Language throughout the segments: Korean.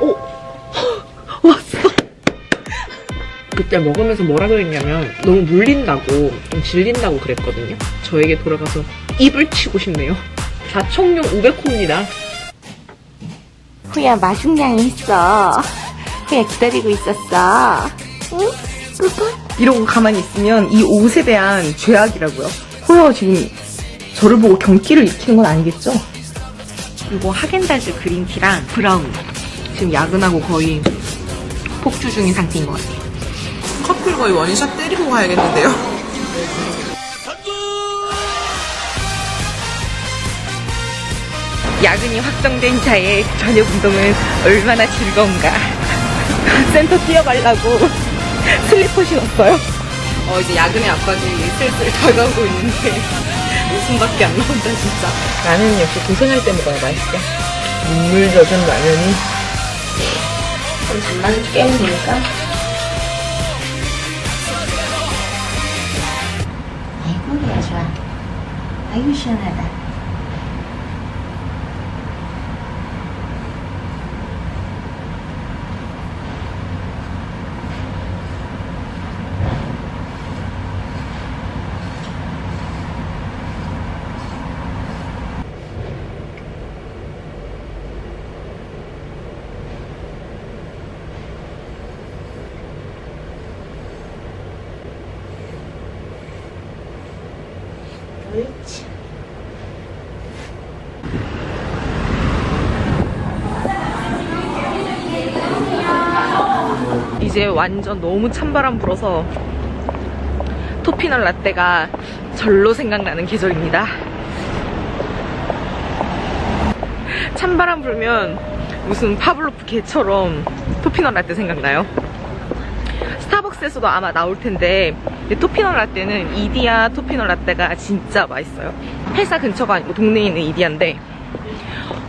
오! 왔어! 그때 먹으면서 뭐라 그랬냐면 너무 물린다고 좀 질린다고 그랬거든요. 저에게 돌아가서 입을 치고 싶네요. 자총용 500호입니다. 후야 마중량이 있어. 후야 기다리고 있었어. 응? 꿀꿀? 이러고 가만히 있으면 이 옷에 대한 죄악이라고요. 호여 지금 저를 보고 경기를 일으키는 건 아니겠죠? 그리고 하겐다즈 그린티랑 브라운. 지금 야근하고 거의 폭주 중인 상태인 것 같아요. 커플 거의 원샷 때리고 가야겠는데요. 야근이 확정된 자의 저녁 운동은 얼마나 즐거운가. 센터 뛰어가려고 슬리퍼 신었어요. 어, 이제 야근의 앞까지 슬슬 다가오고 있는데 웃음밖에 안 나온다, 진짜. 라면은 역시 고생할 때 먹어야 맛있어. 눈물 젖은 라면이. 그럼 잠만 깨면 되니까. 아이고, 좋아. 아이고, 시원하다. 옳지. 이제 완전 너무 찬바람 불어서 토피넛 라떼가 절로 생각나는 계절입니다. 찬바람 불면 무슨 파블로프 개처럼 토피넛 라떼 생각나요. 스타벅스에서도 아마 나올 텐데 토피넛 라떼는 이디야 토피넛 라떼가 진짜 맛있어요. 회사 근처가 아니고 동네에 있는 이디야인데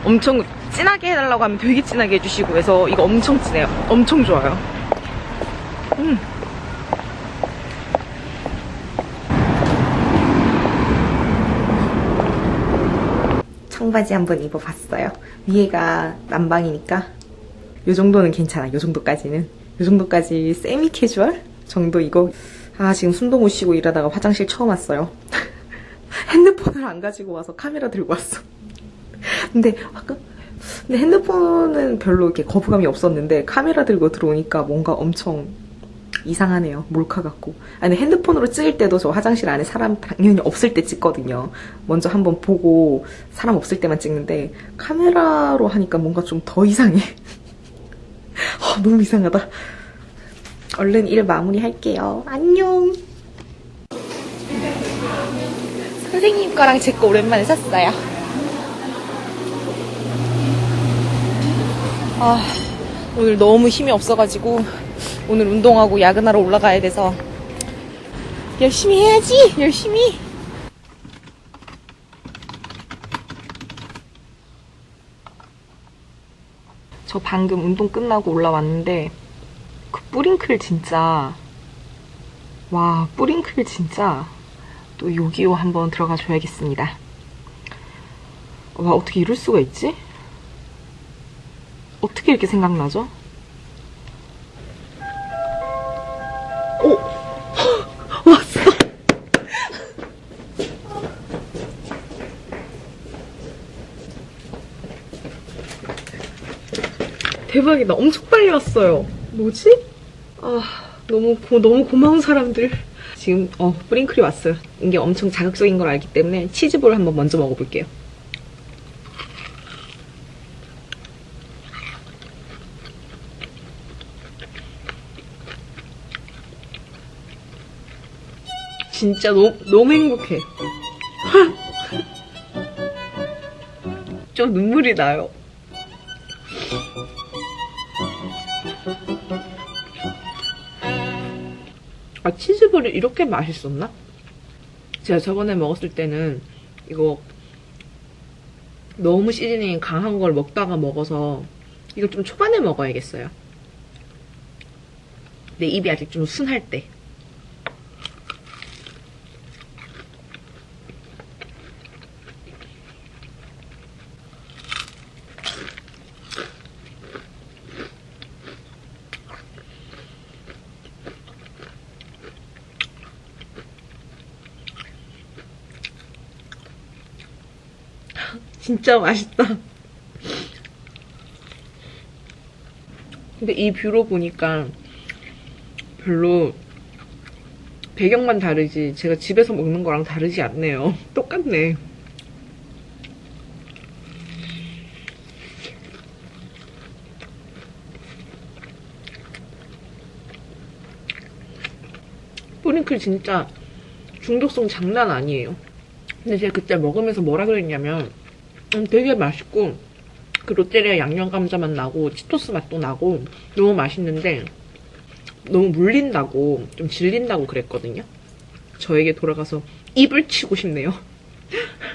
엄청 진하게 해달라고 하면 되게 진하게 해주시고 해서 이거 엄청 진해요. 엄청 좋아요. 음. 청바지 한번 입어봤어요. 위에가 남방이니까 요 정도는 괜찮아. 요 정도까지는. 요 정도까지 세미 캐주얼 정도 이거. 아 지금 숨도 못 쉬고 일하다가 화장실 처음 왔어요. 핸드폰을 안 가지고 와서 카메라 들고 왔어. 근데 아까 근데 핸드폰은 별로 이렇게 거부감이 없었는데 카메라 들고 들어오니까 뭔가 엄청 이상하네요. 몰카 같고. 아니 핸드폰으로 찍을 때도 저 화장실 안에 사람 당연히 없을 때 찍거든요. 먼저 한번 보고 사람 없을 때만 찍는데 카메라로 하니까 뭔가 좀 더 이상해. 아, 너무 이상하다. 얼른 일 마무리할게요. 안녕. 선생님 거랑 제 거 오랜만에 샀어요. 아, 오늘 너무 힘이 없어가지고 오늘 운동하고 야근하러 올라가야 돼서 열심히 해야지 열심히 저 방금 운동 끝나고 올라왔는데 그 뿌링클 진짜 와 뿌링클 진짜 또 요기요 한번 들어가 줘야겠습니다 와 어떻게 이럴 수가 있지? 어떻게 이렇게 생각나죠? 왔어! 대박이다. 엄청 빨리 왔어요. 뭐지? 아, 너무, 고, 너무 고마운 사람들. 지금, 어, 뿌링클이 왔어요. 이게 엄청 자극적인 걸 알기 때문에 치즈볼 한번 먼저 먹어볼게요. 진짜 너무, 너무 행복해. 좀 눈물이 나요. 아, 치즈볼이 이렇게 맛있었나? 제가 저번에 먹었을 때는 이거 너무 시즈닝이 강한 걸 먹다가 먹어서 이걸 좀 초반에 먹어야겠어요. 내 입이 아직 좀 순할 때. 진짜 맛있다. 근데 이 뷰로 보니까 별로 배경만 다르지 제가 집에서 먹는 거랑 다르지 않네요. 똑같네. 뿌링클 진짜 중독성 장난 아니에요. 근데 제가 그때 먹으면서 뭐라 그랬냐면 음, 되게 맛있고 그 롯데리아 양념 감자 맛 나고 치토스 맛도 나고 너무 맛있는데 너무 물린다고 좀 질린다고 그랬거든요. 저에게 돌아가서 입을 치고 싶네요.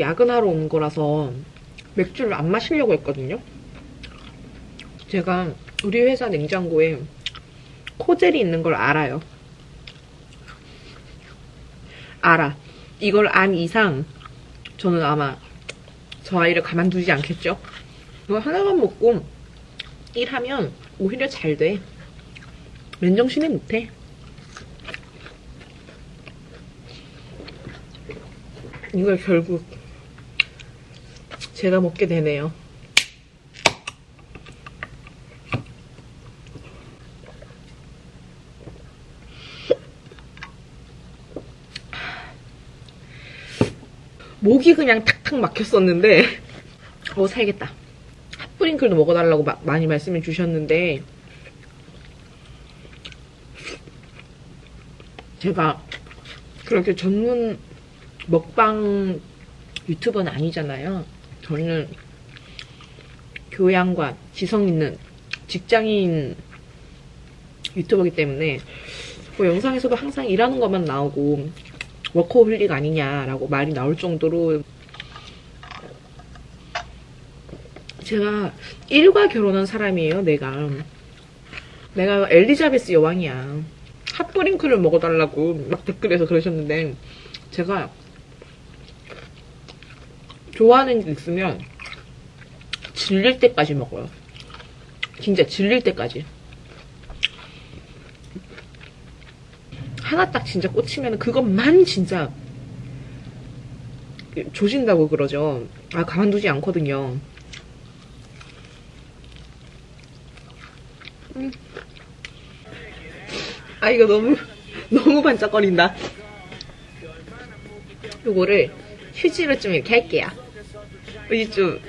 야근하러 온 거라서 맥주를 안 마시려고 했거든요. 제가 우리 회사 냉장고에 코젤이 있는 걸 알아요. 알아. 이걸 안 이상 저는 아마 저 아이를 가만두지 않겠죠? 이거 하나만 먹고 일하면 오히려 잘 돼. 맨정신에 못해. 이걸 결국 제가 먹게 되네요. 목이 그냥 탁탁 막혔었는데 어 살겠다. 핫브링클도 먹어달라고 마- 많이 말씀해 주셨는데 제가 그렇게 전문 먹방 유튜버는 아니잖아요. 저는 교양과 지성 있는 직장인 유튜버이기 때문에 뭐 영상에서도 항상 일하는 것만 나오고 워커홀릭 아니냐라고 말이 나올 정도로 제가 일과 결혼한 사람이에요, 내가. 내가 엘리자베스 여왕이야. 핫브링크를 먹어달라고 막 댓글에서 그러셨는데 제가 좋아하는 게 있으면 질릴 때까지 먹어요. 진짜 질릴 때까지. 하나 딱 진짜 꽂히면 그것만 진짜 조진다고 그러죠. 아, 가만두지 않거든요. 음. 아, 이거 너무, 너무 반짝거린다. 요거를 휴지로 좀 이렇게 할게요. 이 좀,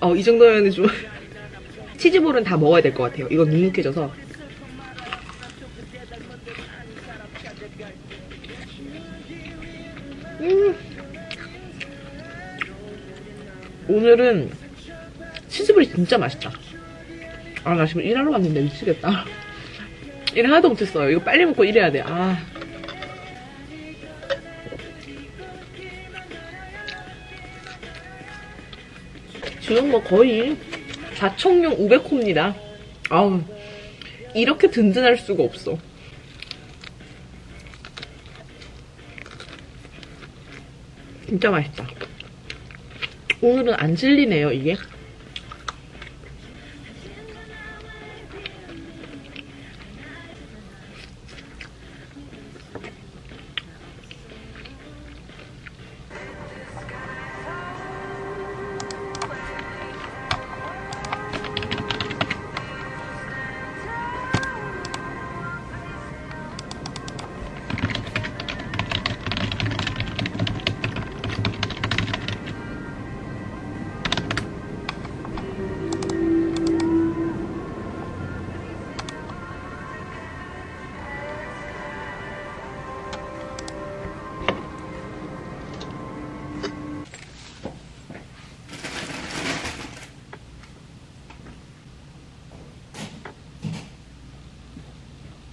어, 이 정도면 좀, 치즈볼은 다 먹어야 될 것 같아요. 이거 눅눅해져서. 음. 오늘은 치즈볼이 진짜 맛있다. 아, 나 지금 일하러 왔는데 미치겠다. 일 하나도 못했어요. 이거 빨리 먹고 일해야 돼. 아. 지금 뭐 거의 4청룡 500호입니다. 아우, 이렇게 든든할 수가 없어. 진짜 맛있다. 오늘은 안 질리네요, 이게.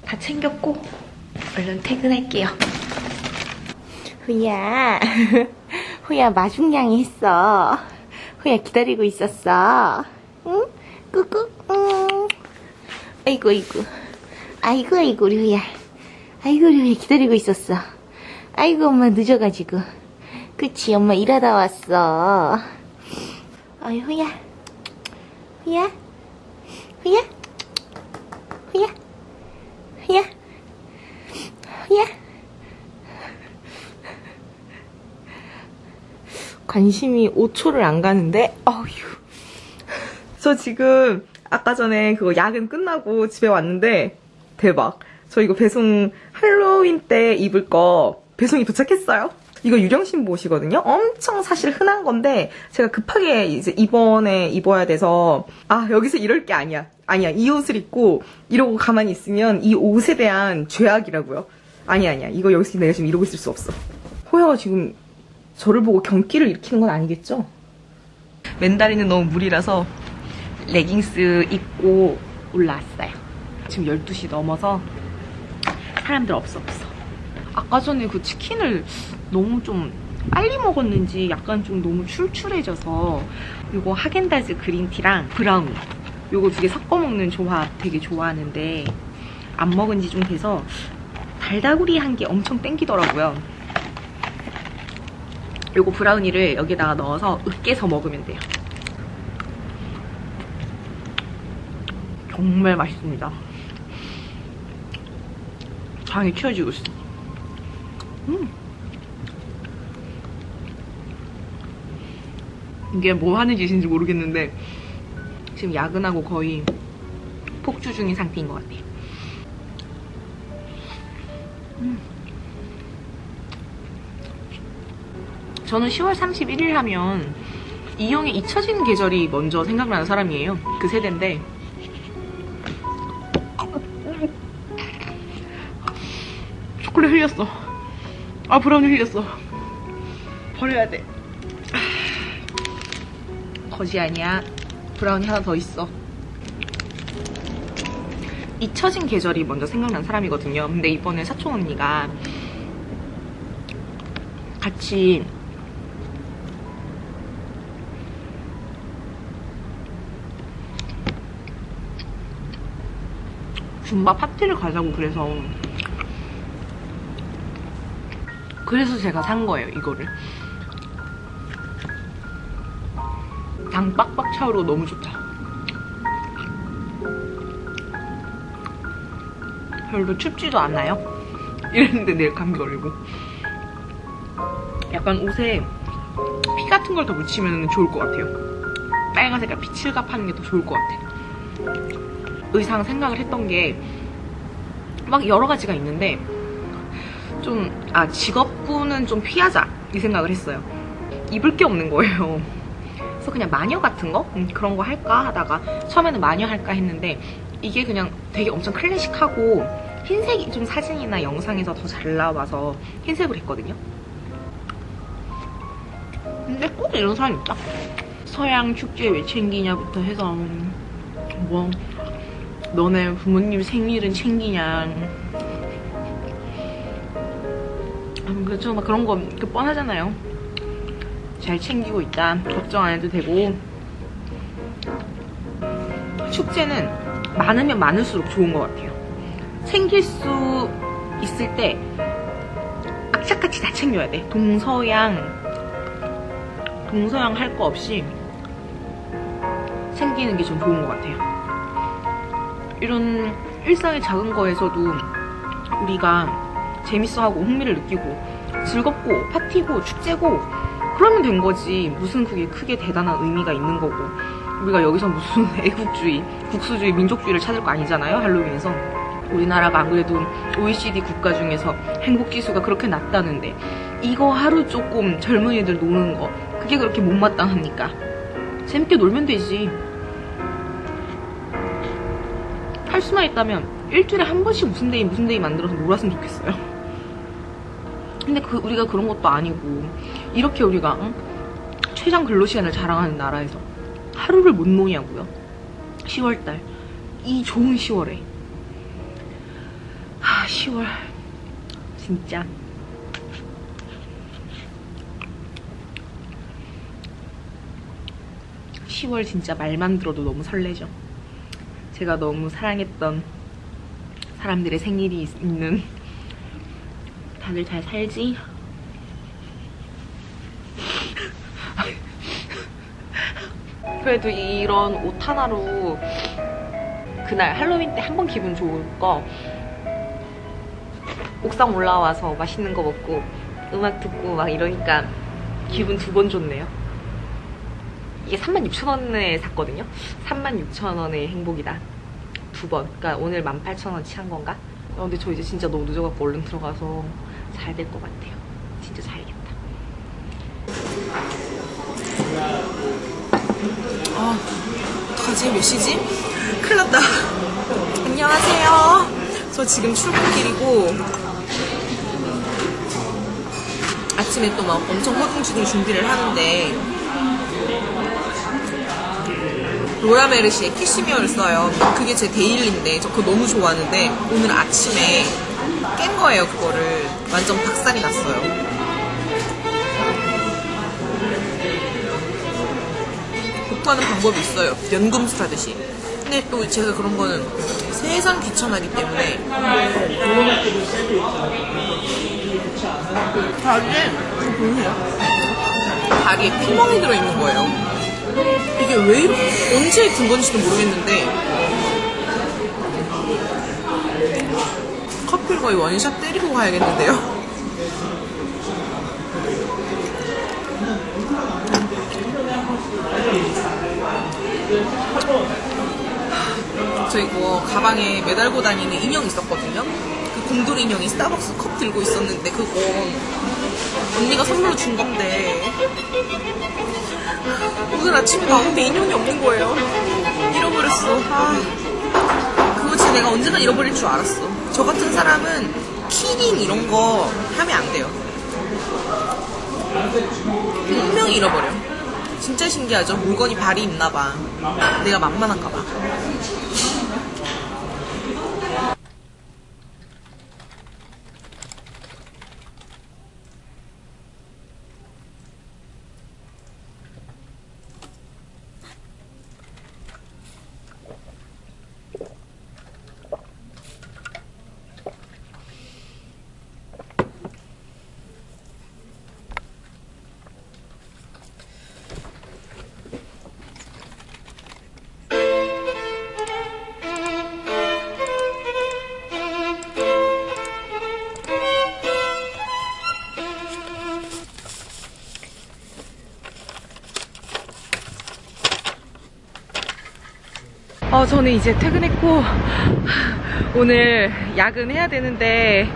다 챙겼고 얼른 퇴근할게요. 후야, 후야 마중량이 있어. 후야 기다리고 있었어. 응? 꾸꾸, 응. 아이고, 아이고. 아이고, 아이고, 우리 후야. 아이고, 우리 후야 기다리고 있었어. 아이고, 엄마 늦어가지고. 그치, 엄마 일하다 왔어. 어이. 후야? 후야? 후야? 후야? 후야? 관심이 5초를 안 가는데, 어휴. 저 지금 아까 전에 그거 야근 끝나고 집에 왔는데, 대박. 저 이거 배송 할로윈 때 입을 거 배송이 도착했어요. 이거 유령신 옷이거든요. 엄청 사실 흔한 건데 제가 급하게 이제 이번에 입어야 돼서 아 여기서 이럴 게 아니야. 아니야 이 옷을 입고 이러고 가만히 있으면 이 옷에 대한 죄악이라고요. 아니야 아니야 이거 여기서 내가 지금 이러고 있을 수 없어. 호야가 지금 저를 보고 경기를 일으키는 건 아니겠죠? 맨다리는 너무 무리라서 레깅스 입고 올라왔어요. 지금 12시 넘어서 사람들 없어 없어. 아까 전에 그 치킨을 너무 좀 빨리 먹었는지 약간 좀 너무 출출해져서 이거 하겐다즈 그린티랑 브라운 요거 두 개 섞어 먹는 조합 되게 좋아하는데 안 먹은 지 좀 돼서 달다구리 한 게 엄청 땡기더라고요. 요거 브라우니를 여기다가 넣어서 으깨서 먹으면 돼요. 정말 맛있습니다. 장이 튀어지고 있어. 음. 이게 뭐 하는 짓인지 모르겠는데 지금 야근하고 거의 폭주 중인 상태인 것 같아요. 음. 저는 10월 31일 하면 이영의 잊혀진 계절이 먼저 생각나는 사람이에요. 그 세대인데 초콜릿 흘렸어. 아 브라우니 흘렸어. 버려야 돼. 거지 아니야. 브라우니 하나 더 있어. 잊혀진 계절이 먼저 생각난 사람이거든요. 근데 이번에 사촌 언니가 같이 줌바 파티를 가자고 그래서. 그래서 제가 산 거예요 이거를. 당 빡빡 차오르고 너무 좋다. 별로 춥지도 않아요? 이랬는데 내일 감기 걸리고. 약간 옷에 피 같은 걸 더 묻히면 좋을 것 같아요. 빨간 색깔 피칠갑 하는 게 더 좋을 것 같아 의상 생각을 했던 게 막 여러 가지가 있는데 좀, 아, 직업군은 좀 피하자. 이 생각을 했어요. 입을 게 없는 거예요. 그래서 그냥 마녀 같은 거? 음, 그런 거 할까 하다가 처음에는 마녀 할까 했는데 이게 그냥 되게 엄청 클래식하고 흰색이 좀 사진이나 영상에서 더 잘 나와서 흰색으로 했거든요. 근데 꼭 이런 사람 있다. 서양 축제 왜 챙기냐부터 해서 뭐 너네 부모님 생일은 챙기냐 음, 그렇죠. 막 그런 거그 뻔하잖아요. 잘 챙기고 있다. 걱정 안 해도 되고. 축제는 많으면 많을수록 좋은 것 같아요. 챙길 수 있을 때 악착같이 다 챙겨야 돼. 동서양, 동서양 할 거 없이 챙기는 게 좀 좋은 것 같아요. 이런 일상의 작은 거에서도 우리가 재밌어하고 흥미를 느끼고 즐겁고 파티고 축제고 그러면 된 거지 무슨 그게 크게 대단한 의미가 있는 거고 우리가 여기서 무슨 애국주의, 국수주의, 민족주의를 찾을 거 아니잖아요 할로윈에서 우리나라가 안 그래도 OECD 국가 중에서 행복 지수가 그렇게 낮다는데 이거 하루 조금 젊은이들 노는 거 그게 그렇게 못마땅합니까? 재밌게 놀면 되지 할 수만 있다면 일주일에 한 번씩 무슨 데이 무슨 데이 만들어서 놀았으면 좋겠어요. 근데 그 우리가 그런 것도 아니고 이렇게 우리가 응? 최장 근로시간을 자랑하는 나라에서 하루를 못 노냐고요. 10월달 이 좋은 10월에 하 10월 진짜 (10월) 진짜 말만 들어도 너무 설레죠. 제가 너무 사랑했던 사람들의 생일이 있는 다들 잘 살지? 그래도 이런 옷 하나로 그날 할로윈 때 한 번 기분 좋을 거 옥상 올라와서 맛있는 거 먹고 음악 듣고 막 이러니까 기분 두 번 좋네요. 이게 36,000원에 샀거든요. 36,000원의 행복이다. 두 번. 그러니까 오늘 18,000원치 한 건가? 어, 근데 저 이제 진짜 너무 늦어갖고 얼른 들어가서 잘 될 것 같아요. 진짜 자야겠다. 어떡하지? 몇 시지? 큰일 났다. 안녕하세요. 저 지금 출근길이고, 아침에 또 막 엄청 허둥지둥 준비를 하는데, 로라메르시의 캐시미어를 써요. 그게 제 데일리인데, 저 그거 너무 좋아하는데, 오늘 아침에 깬 거예요, 그거를. 완전 박살이 났어요. 복구하는 방법이 있어요. 연금술 하듯이. 근데 또 제가 그런 거는 세상 귀찮아하기 때문에. 이거 보이세요? 다리에 피멍이 들어있는 거예요. 이게 왜, 이렇게- 언제 든 건지도 모르겠는데. 커피를 거의 원샷 때리고 가야겠는데요. 저 이거 가방에 매달고 다니는 인형 있었거든요. 그 곰돌이 인형이 스타벅스 컵 들고 있었는데 그거 언니가 선물로 준 건데 오늘 아침에 나왔는데 인형이 없는 거예요. 잃어버렸어. 아, 그거 진짜 내가 언젠가 잃어버릴 줄 알았어. 저 같은 사람은 키링 이런 거 하면 안 돼요. 분명히 잃어버려. 진짜 신기하죠? 물건이 발이 있나 봐. 내가 만만한가 봐. 저는 이제 퇴근했고, 오늘 야근해야 되는데,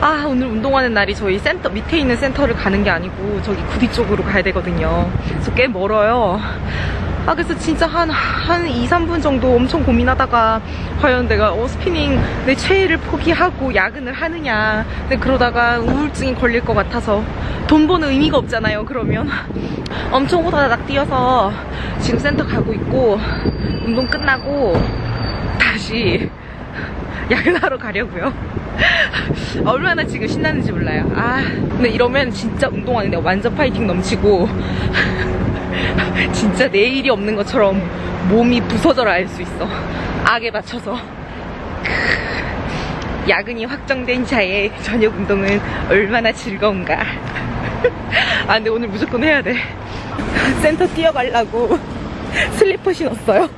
아, 오늘 운동하는 날이 저희 센터, 밑에 있는 센터를 가는 게 아니고, 저기 구디 쪽으로 가야 되거든요. 그래서 꽤 멀어요. 아, 그래서 진짜 한, 한 2, 3분 정도 엄청 고민하다가, 과연 내가 어, 스피닝 내 최애를 포기하고 야근을 하느냐. 근데 그러다가 우울증이 걸릴 것 같아서, 돈 버는 의미가 없잖아요, 그러면. 엄청 호다닥 뛰어서 지금 센터 가고 있고, 운동 끝나고 다시 야근하러 가려고요. 얼마나 지금 신나는지 몰라요. 아, 근데 이러면 진짜 운동하는데 완전 파이팅 넘치고 진짜 내일이 없는 것처럼 몸이 부서져라 할 수 있어. 악에 맞춰서. 야근이 확정된 자의 저녁 운동은 얼마나 즐거운가. 아, 근데 오늘 무조건 해야 돼. 센터 뛰어가려고 슬리퍼 신었어요.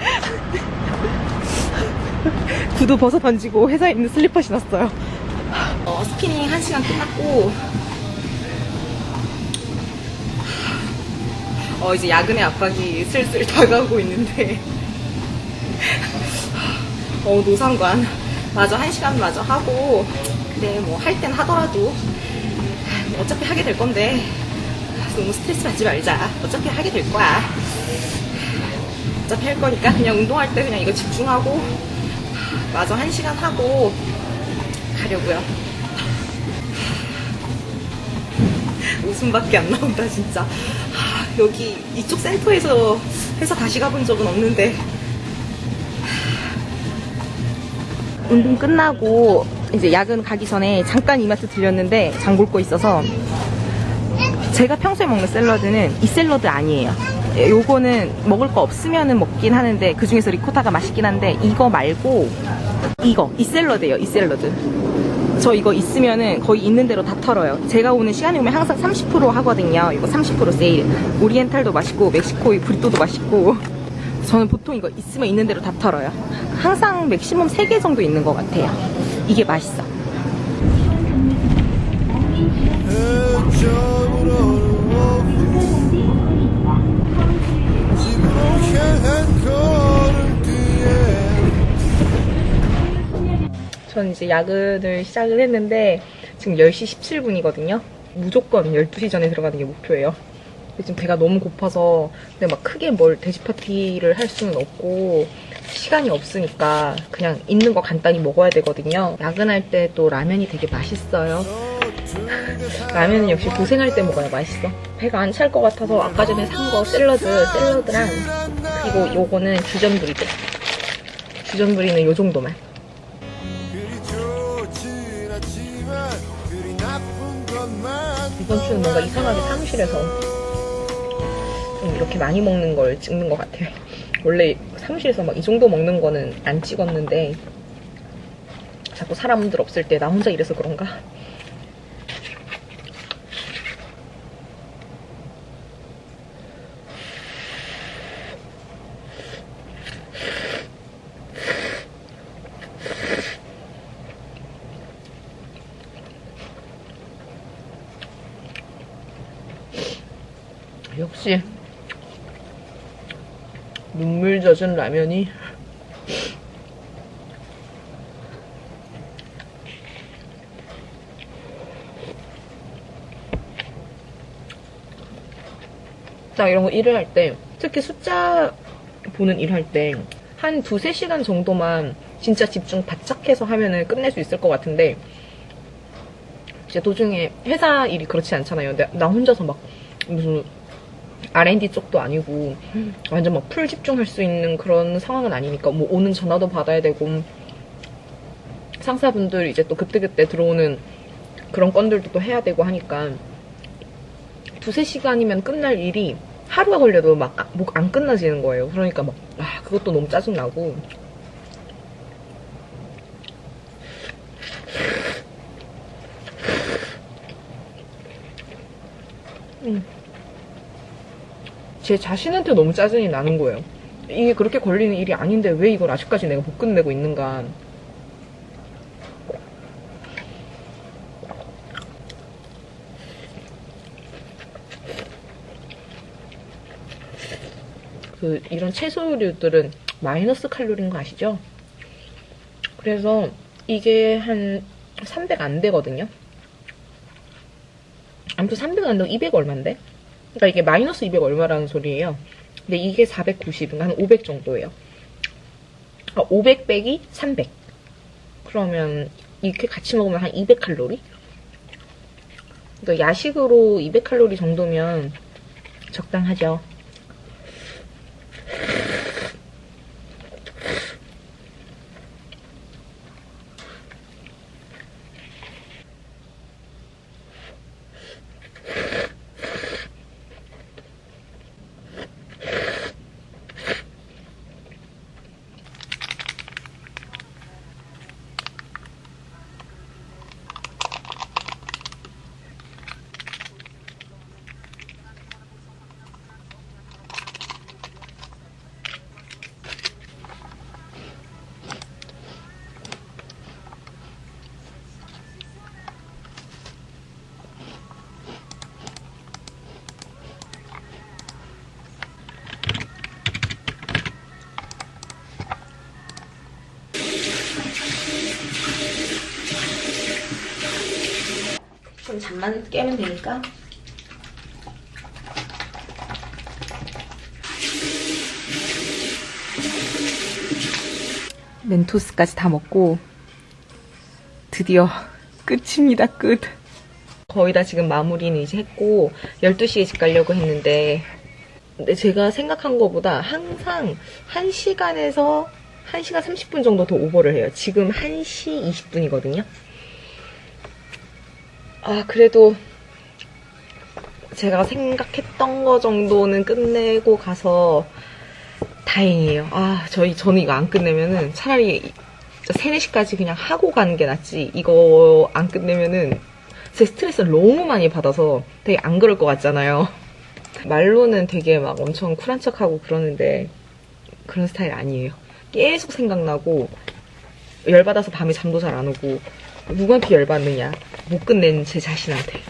구두 벗어 던지고 회사에 있는 슬리퍼 신었어요. 어, 스피닝 1시간 끝났고, 어, 이제 야근의 압박이 슬슬 다가오고 있는데, 어, 노상관. 마저 1시간 마저 하고, 그래, 뭐, 할 땐 하더라도, 어차피 하게 될 건데, 너무 스트레스 받지 말자. 어차피 하게 될 거야. 어차피 할 거니까 그냥 운동할 때 그냥 이거 집중하고 마저 한 시간 하고 가려고요. 웃음밖에 안 나온다 진짜. 하, 여기 이쪽 센터에서 회사 다시 가본 적은 없는데 운동 끝나고 이제 야근 가기 전에 잠깐 이마트 들렸는데 장 볼 거 있어서 제가 평소에 먹는 샐러드는 이 샐러드 아니에요. 예, 요거는 먹을 거 없으면은 먹긴 하는데 그 중에서 리코타가 맛있긴 한데 이거 말고 이거 이 샐러드예요. 이 샐러드. 저 이거 있으면은 거의 있는 대로 다 털어요. 제가 오는 시간이 오면 항상 30% 하거든요. 이거 30% 세일. 오리엔탈도 맛있고 멕시코의 브리또도 맛있고. 저는 보통 이거 있으면 있는 대로 다 털어요. 항상 맥시멈 3개 정도 있는 것 같아요. 이게 맛있어. 전 이제 야근을 시작을 했는데 지금 10시 17분이거든요. 무조건 12시 전에 들어가는 게 목표예요. 지금 배가 너무 고파서 근데 막 크게 뭘 돼지 파티를 할 수는 없고 시간이 없으니까 그냥 있는 거 간단히 먹어야 되거든요. 야근할 때 또 라면이 되게 맛있어요. 라면은 역시 고생할 때 먹어야 맛있어. 배가 안 찰 것 같아서 아까 전에 산 거 샐러드, 샐러드랑 그리고 요거는 주전부리도. 주전부리는 요 정도만. 이번 주는 뭔가 이상하게 사무실에서 좀 이렇게 많이 먹는 걸 찍는 것 같아요. 원래 사무실에서 막 이 정도 먹는 거는 안 찍었는데 자꾸 사람들 없을 때 나 혼자 이래서 그런가? 역시 눈물 젖은 라면이 딱 이런 거 일을 할 때 특히 숫자 보는 일 할 때 한 두세 시간 정도만 진짜 집중 바짝 해서 하면은 끝낼 수 있을 것 같은데 이제 도중에 회사 일이 그렇지 않잖아요. 나, 나 혼자서 막 무슨 R&D 쪽도 아니고 완전 막 풀 집중할 수 있는 그런 상황은 아니니까 뭐 오는 전화도 받아야 되고 상사분들 이제 또 그때그때 들어오는 그런 건들도 또 해야 되고 하니까 두세 시간이면 끝날 일이 하루가 걸려도 막 안 끝나지는 거예요. 그러니까 막 아, 그것도 너무 짜증나고 제 자신한테 너무 짜증이 나는 거예요. 이게 그렇게 걸리는 일이 아닌데 왜 이걸 아직까지 내가 못 끝내고 있는가. 그 이런 채소류들은 마이너스 칼로리인 거 아시죠? 그래서 이게 한 300 안 되거든요. 아무튼 300 안 되고 200 얼만데? 그러니까 이게 마이너스 200 얼마라는 소리예요. 근데 이게 490, 그러니까 한500 정도예요. 아, 500 빼기 300. 그러면 이렇게 같이 먹으면 한 200칼로리? 그러니까 야식으로 200칼로리 정도면 적당하죠. 좀 잠만 깨면 되니까. 멘토스까지 다 먹고 드디어 끝입니다, 끝. 거의 다 지금 마무리는 이제 했고 12시에 집 가려고 했는데 근데 제가 생각한 것보다 항상 1시간에서 1시간 30분 정도 더 오버를 해요. 지금 1시 20분이거든요. 아, 그래도 제가 생각했던 거 정도는 끝내고 가서 다행이에요. 아, 저희, 저는 이거 안 끝내면은 차라리 진짜 3, 4시까지 그냥 하고 가는 게 낫지. 이거 안 끝내면은 제 스트레스를 너무 많이 받아서 되게 안 그럴 것 같잖아요. 말로는 되게 막 엄청 쿨한 척하고 그러는데 그런 스타일 아니에요. 계속 생각나고 열받아서 밤에 잠도 잘 안 오고 누구한테 열받느냐 못 끝낸 제 자신한테.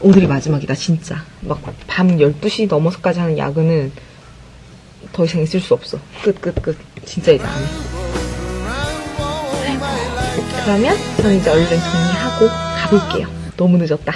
오늘이 마지막이다 진짜. 막 밤 12시 넘어서까지 하는 야근은 더 이상 있을 수 없어. 끝 끝 끝. 진짜 이제 안해. 그러면 저는 이제 얼른 정리하고 가볼게요. 너무 늦었다.